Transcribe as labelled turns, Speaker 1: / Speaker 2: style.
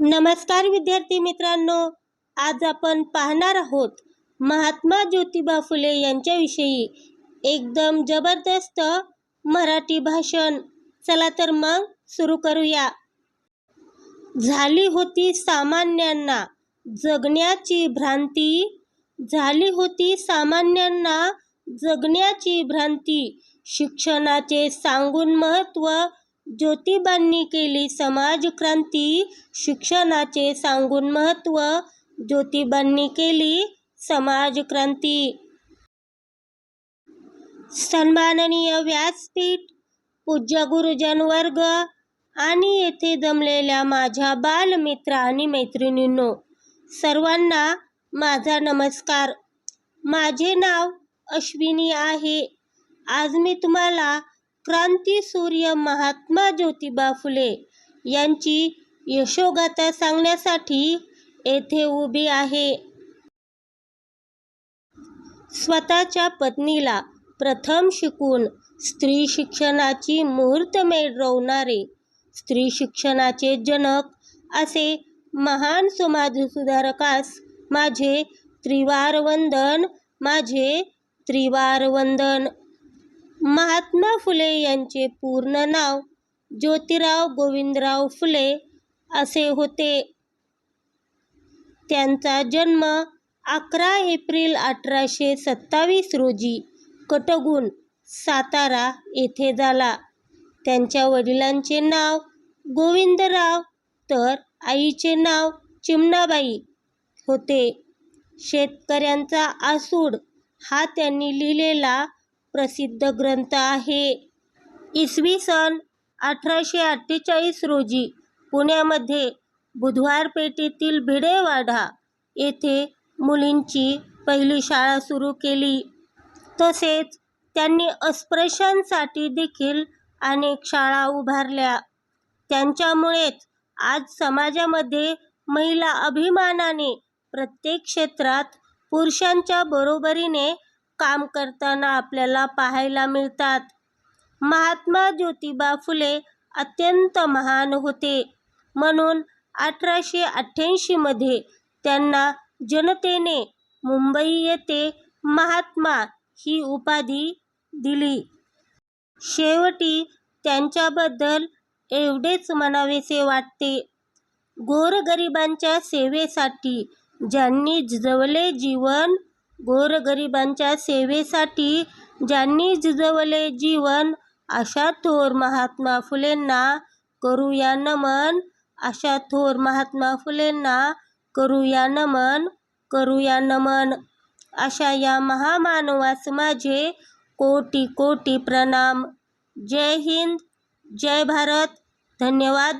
Speaker 1: नमस्कार विद्यार्थी मित्रांनो आज आपण पाहणार आहोत महात्मा ज्योतिबा फुले यांच्याविषयी. एकदम जबरदस्त मराठी भाषण. चला तर मग सुरू करूया. झाली होती सामान्यांना जगण्याची भ्रांती. झाली होती सामान्यांना जगण्याची भ्रांती. शिक्षणाचे सांगून महत्त्व ज्योतिबांनी केली समाजक्रांती शिक्षणाचे सांगून महत्त्व ज्योतिबांनी केली समाजक्रांती सन्माननीय व्यासपीठ पूज्य गुरुजन वर्ग आणि येथे जमलेल्या माझ्या बालमित्र आणि मैत्रिणींनो सर्वांना माझा नमस्कार. माझे नाव अश्विनी आहे. आज मी तुम्हाला क्रांतीसूर्य महात्मा ज्योतिबा फुले यांची यशोगाथा सांगण्यासाठी येथे उभी आहे. स्वतःच्या पत्नीला प्रथम शिकून स्त्री शिक्षणाची मुहूर्तमेढ रोवणारे स्त्री शिक्षणाचे जनक असे महान समाजसुधारकास माझे त्रिवार वंदन माझे त्रिवार वंदन. महात्मा फुले यांचे पूर्ण नाव ज्योतिराव गोविंदराव फुले असे होते. त्यांचा जन्म अकरा एप्रिल अठराशे सत्तावीस रोजी कटगुण सातारा येथे झाला. त्यांच्या वडिलांचे नाव गोविंदराव तर आईचे नाव चिमणाबाई होते. शेतकऱ्यांचा आसूड हा त्यांनी लिहिलेला प्रसिद्ध ग्रंथ आहे. इसवी सन अठराशे अठ्ठेचाळीस रोजी पुण्यामध्ये बुधवार पेठेतील भिडेवाढा येथे मुलींची पहिली शाळा सुरू केली. तसेच त्यांनी अस्पृश्यांसाठी देखील अनेक शाळा उभारल्या. त्यांच्यामुळेच आज समाजामध्ये महिला अभिमानाने प्रत्येक क्षेत्रात पुरुषांच्या बरोबरीने काम करताना आपल्याला पाहायला मिळतात. महात्मा ज्योतिबा फुले अत्यंत महान होते. म्हणून अठराशे अठ्ठ्याऐंशीमध्ये त्यांना जनतेने मुंबई येथे महात्मा ही उपाधी दिली. शेवटी त्यांच्याबद्दल एवढेच म्हणावेसे वाटते. गोरगरिबांच्या सेवेसाठी ज्यांनी झिजवले जीवन गोरगरिबांच्या सेवेसाठी ज्यांनी झिजवले जीवन अशा थोर महात्मा फुलेंना करूया नमन अशा थोर महात्मा फुलेंना करूया नमन करूया नमन. अशा या महामानवास माझे कोटी कोटी प्रणाम. जय हिंद जय भारत. धन्यवाद.